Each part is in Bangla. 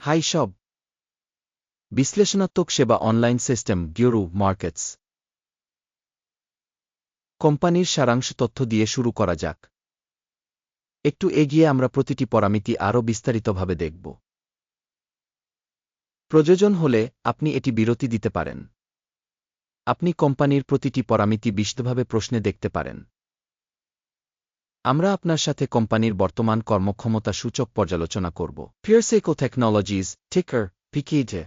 হাই সব। বিশ্লেষণাত্মক সেবা অনলাইন সিস্টেম, গিওরু মার্কেটস। কোম্পানির সারাংশ তথ্য দিয়ে শুরু করা যাক। একটু এগিয়ে আমরা প্রতিটি পরামিতি আরও বিস্তারিতভাবে দেখব। প্রয়োজন হলে আপনি এটি বিরতি দিতে পারেন। আপনি কোম্পানির প্রতিটি পরামিতি বিশদভাবে প্রশ্নে দেখতে পারেন। আমরা আপনার সাথে কোম্পানির বর্তমান কর্মক্ষমতা সূচক পর্যালোচনা করব। ফিয়ারসেকো টেকনোলজিজ টিকার পিকিজে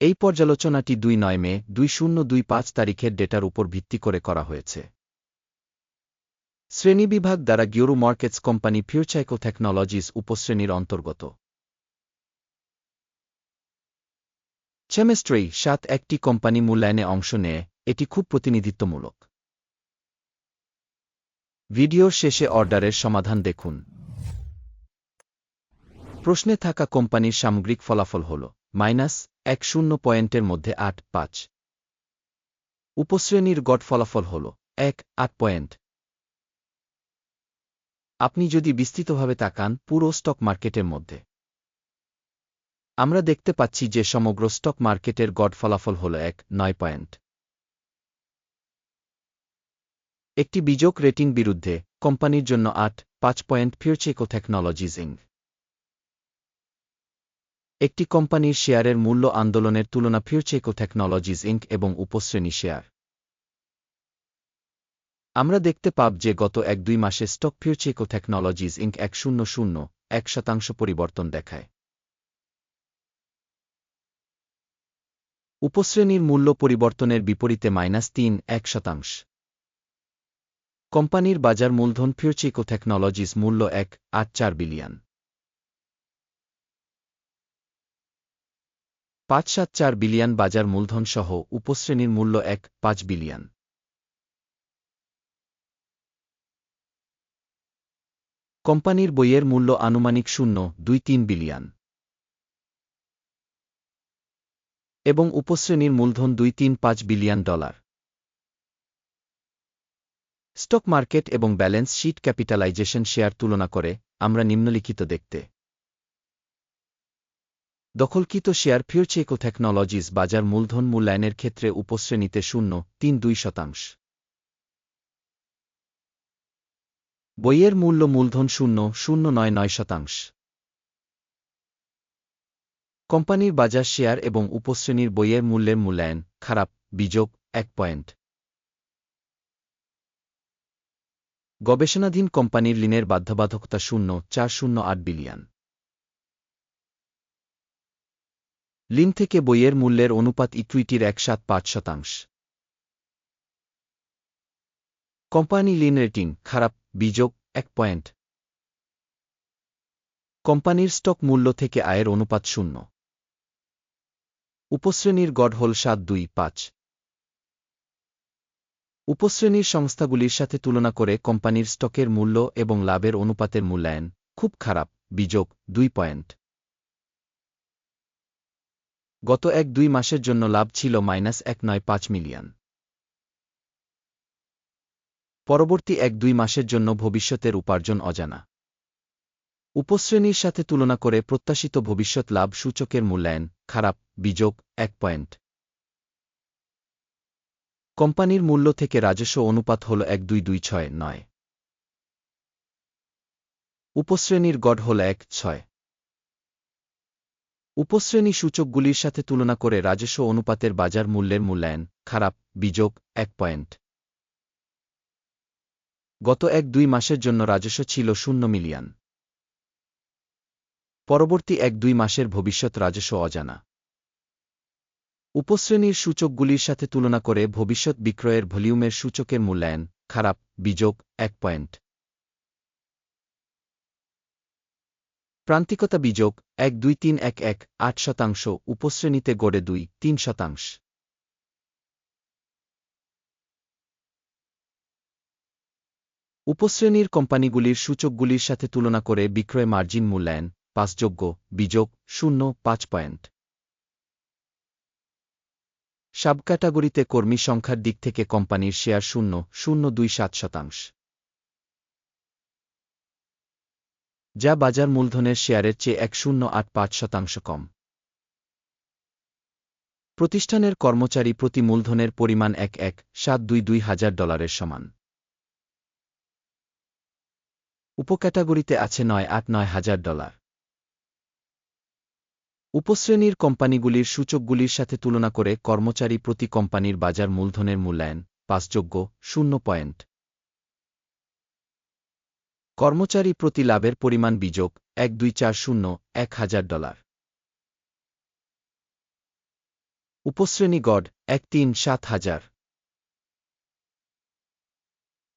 এই পর্যালোচনাটি দুই নয় মে, দুই শূন্য দুই পাঁচ তারিখের ডেটার উপর ভিত্তি করে করা হয়েছে। শ্রেণীবিভাগ দ্বারা গিওরু মার্কেটস কোম্পানি ফিউচাইকো টেকনোলজিস উপশ্রেণীর অন্তর্গত। চেমিস্ট্রি সাত একটি কোম্পানি মূল্যায়নে অংশ নেয়, এটি খুব প্রতিনিধিত্বমূলক। ভিডিওর শেষে অর্ডারের সমাধান দেখুন। প্রশ্নে থাকা কোম্পানির সামগ্রিক ফলাফল হল মাইনাস এক শূন্য পয়েন্টের মধ্যে আট পাঁচ। উপশ্রেণীর গড় ফলাফল হল এক আট পয়েন্ট। আপনি যদি বিস্তৃতভাবে তাকান পুরো স্টক মার্কেটের মধ্যে। আমরা দেখতে পাচ্ছি যে সমগ্র স্টক মার্কেটের গড় ফলাফল হল এক নয় পয়েন্ট। একটি বিযোগ রেটিং বিরুদ্ধে, কোম্পানির জন্য আট, পাঁচ পয়েন্ট ফিউচেকো টেকনোলজিজ একটি কোম্পানির শেয়ারের মূল্য আন্দোলনের তুলনা ফিউচেকো টেকনোলজিজ ইঙ্ক এবং উপশ্রেণী শেয়ার। আমরা দেখতে পাব যে গত এক দুই মাসে স্টক ফিউচেকো টেকনোলজিজ ইঙ্ক এক শূন্য শূন্য, এক শতাংশ পরিবর্তন দেখায়। উপশ্রেণীর মূল্য পরিবর্তনের বিপরীতে মাইনাস তিন, এক শতাংশ। কোম্পানির বাজার মূলধন ফিউচিকো টেকনোলজিস মূল্য এক, আট চার বিলিয়ন। পাঁচ সাত চার বিলিয়ন বাজার মূলধন সহ উপশ্রেণীর মূল্য এক, পাঁচ বিলিয়ন। কোম্পানির বইয়ের মূল্য আনুমানিক শূন্য, দুই তিন বিলিয়ন। এবং উপশ্রেণীর মূলধন দুই তিন পাঁচ বিলিয়ন ডলার। স্টক মার্কেট এবং ব্যালেন্স শিট ক্যাপিটালাইজেশন শেয়ার তুলনা করে আমরা নিম্নলিখিত দেখতে। দখলকৃত শেয়ার ফিউচেকো টেকনোলজিস বাজার মূলধন মূল্যায়নের ক্ষেত্রে উপশ্রেণীতে শূন্য, তিন দুই শতাংশ। বইয়ের মূল্য মূলধন শূন্য শূন্য নয় নয় শতাংশ। কোম্পানির বাজার শেয়ার এবং উপশ্রেণীর বইয়ের মূল্যের মূল্যায়ন খারাপ, বিযোগ, এক পয়েন্ট। গবেষণাধীন কোম্পানির ঋণের বাধ্যবাধকতা শূন্য, চার শূন্য আট বিলিয়ন। ঋণ থেকে বইয়ের মূল্যের অনুপাত ইকুইটির এক সাত পাঁচ শতাংশ। কোম্পানি ঋণ রেটিং খারাপ বিযোগ এক পয়েন্ট। কোম্পানির স্টক মূল্য থেকে আয়ের অনুপাত শূন্য। উপশ্রেণীর গড় হল সাত দুই পাঁচ। উপশ্রেণীর সংস্থাগুলির সাথে তুলনা করে কোম্পানির স্টকের মূল্য এবং লাভের অনুপাতের মূল্যায়ন খুব খারাপ, বিযোগ দুই পয়েন্ট। গত এক দুই মাসের জন্য লাভ ছিল মাইনাস এক নয় পাঁচ মিলিয়ন। পরবর্তী এক দুই মাসের জন্য ভবিষ্যতের উপার্জন অজানা। উপশ্রেণীর সাথে তুলনা করে প্রত্যাশিত ভবিষ্যৎ লাভ সূচকের মূল্যায়ন খারাপ, বিযোগ এক পয়েন্ট। কোম্পানির মূল্য থেকে রাজস্ব অনুপাত হল এক দুই দুই ছয় নয়। উপশ্রেণীর গড় হল এক ছয়। উপশ্রেণী সূচকগুলির সাথে তুলনা করে রাজস্ব অনুপাতের বাজার মূল্যের মূল্যায়ন, খারাপ, বিযোগ, এক পয়েন্ট। গত এক দুই মাসের জন্য রাজস্ব ছিল শূন্য মিলিয়ন। পরবর্তী এক দুই মাসের ভবিষ্যৎ রাজস্ব অজানা। উপশ্রেণীর সূচকগুলির সাথে তুলনা করে ভবিষ্যৎ বিক্রয়ের ভলিউমের সূচকের মূল্যায়ন, খারাপ, বিযোগ, এক পয়েন্ট। প্রান্তিকতা বিযোগ, এক, দুই, তিন, এক এক, আট শতাংশ, উপশ্রেণীতে গড়ে দুই, তিন শতাংশ। উপশ্রেণীর কোম্পানিগুলির সূচকগুলির সাথে তুলনা করে বিক্রয় মার্জিন মূল্যায়ন, পাঁচযোগ্য, বিযোগ, শূন্য, পাঁচ পয়েন্ট। সাব ক্যাটাগরিতে কর্মী সংখ্যার দিক থেকে কোম্পানির শেয়ার শূন্য শূন্য দুই সাত শতাংশ। যা বাজার মূলধনের শেয়ারের চেয়ে এক শূন্য আট পাঁচ শতাংশ কম। প্রতিষ্ঠানের কর্মচারী প্রতি মূলধনের পরিমাণ এক এক, সাত দুই দুই হাজার ডলারের সমান। উপক্যাটাগরিতে আছে নয় আট নয় হাজার ডলার। উপশ্রেণীর কোম্পানিগুলির সূচকগুলির সাথে তুলনা করে কর্মচারী প্রতি কোম্পানির বাজার মূলধনের মূল্যায়ন পাঁচযোগ্য, শূন্য পয়েন্ট। কর্মচারী প্রতি লাভের পরিমাণ বিযোগ এক দুই চার শূন্য এক হাজার ডলার। উপশ্রেণী গড় এক তিন সাত হাজার।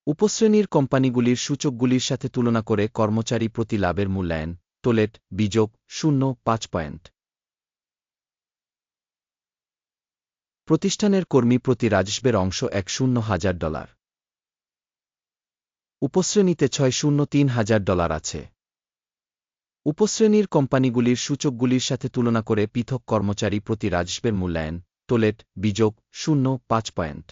উপশ্রেণীর কোম্পানিগুলির সূচকগুলির সাথে তুলনা করে কর্মচারী প্রতি লাভের মূল্যায়ন, তোলেট, বিযোগ, শূন্য, পাঁচ পয়েন্ট। প্রতিষ্ঠানের কর্মী প্রতি রাজস্বের অংশ এক শূন্য হাজার ডলার। উপশ্রেণীতে ছয় শূন্য তিন হাজার ডলার আছে। উপশ্রেণীর কোম্পানিগুলির সূচকগুলির সাথে তুলনা করে পৃথক কর্মচারী প্রতি রাজস্বের মূল্যায়ন, তোলেট, বিযোগ, শূন্য, পাঁচ পয়েন্ট।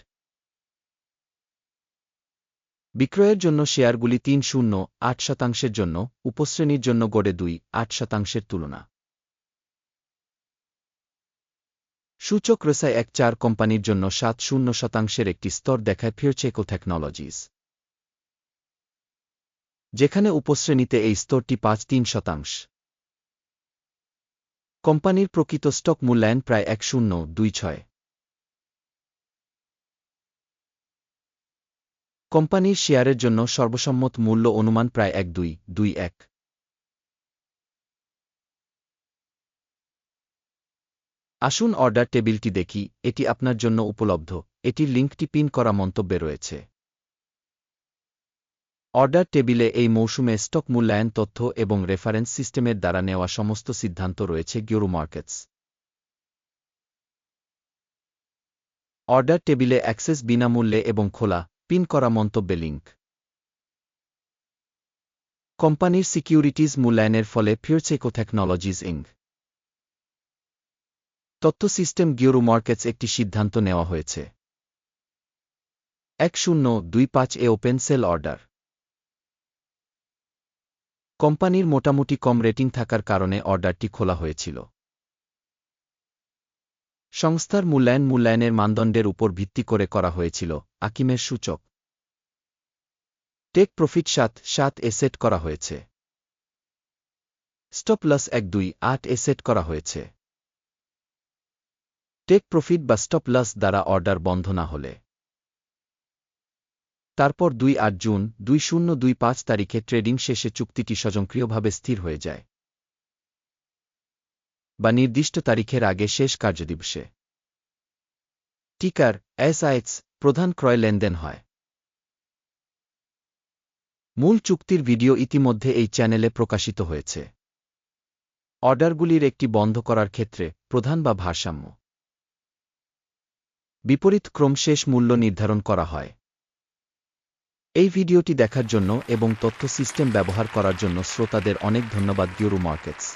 বিক্রয়ের জন্য শেয়ারগুলি তিন শূন্য, আট শতাংশের জন্য, উপশ্রেণীর জন্য গড়ে দুই, আট শতাংশের তুলনা। সূচক রেসায় এক চার কোম্পানির জন্য সাত শূন্য শতাংশের একটি স্তর দেখায় ফিরচেকো টেকনোলজিস যেখানে উপশ্রেণীতে এই স্তরটি পাঁচ তিন শতাংশ। কোম্পানির প্রকৃত স্টক মূল্যায়ন প্রায় এক শূন্য দুই ছয়। কোম্পানির শেয়ারের জন্য সর্বসম্মত মূল্য অনুমান প্রায় এক দুই দুই এক। আসুন অর্ডার টেবিলটি দেখি, এটি আপনার জন্য উপলব্ধ। এটির লিঙ্কটি পিন করা মন্তব্যে রয়েছে। অর্ডার টেবিলে এই মৌসুমে স্টক মূল্যায়ন তথ্য এবং রেফারেন্স সিস্টেমের দ্বারা নেওয়া সমস্ত সিদ্ধান্ত রয়েছে গিওরু মার্কেটস অর্ডার টেবিলে অ্যাক্সেস বিনামূল্যে এবং খোলা পিন করা মন্তব্যে লিঙ্ক কোম্পানির সিকিউরিটিজ মূল্যায়নের ফলে ফিউরচেকো টেকনোলজিজ ইঙ্ক তথ্য সিস্টেম গিওরু মার্কেটস একটি সিদ্ধান্ত নেওয়া হয়েছে। এক শূন্য দুই পাঁচ এ ওপেন সেল অর্ডার। কোম্পানির মোটামুটি কম রেটিং থাকার কারণে অর্ডারটি খোলা হয়েছিল। সংস্থার মূল্যায়ন মূল্যায়নের মানদণ্ডের উপর ভিত্তি করে করা হয়েছিল, আকিমের সূচক। টেক প্রফিট সাত সাত এ সেট করা হয়েছে। স্টপ লস এক দুই, আট এ সেট করা হয়েছে। টেক প্রফিট বা স্টপ লস দ্বারা অর্ডার বন্ধ না হলে। তারপর দুই আট জুন, দুই শূন্য দুই পাঁচ তারিখে ট্রেডিং শেষে চুক্তিটি স্বয়ংক্রিয়ভাবে স্থির হয়ে যায়। বা নির্দিষ্ট তারিখের আগে শেষ কার্যদিবসে। টিকার, এসআইএক্স, প্রধান ক্রয় লেনদেন হয়। মূল চুক্তির ভিডিও ইতিমধ্যে এই চ্যানেলে প্রকাশিত হয়েছে। অর্ডারগুলির একটি বন্ধ করার ক্ষেত্রে প্রধান বা ভারসাম্য। বিপরীত ক্রম শেষ মূল্য নির্ধারণ করা হয়। এই ভিডিওটি দেখার জন্য এবং তথ্য সিস্টেম ব্যবহার করার জন্য শ্রোতাদের অনেক ধন্যবাদ গিউরু মার্কেটস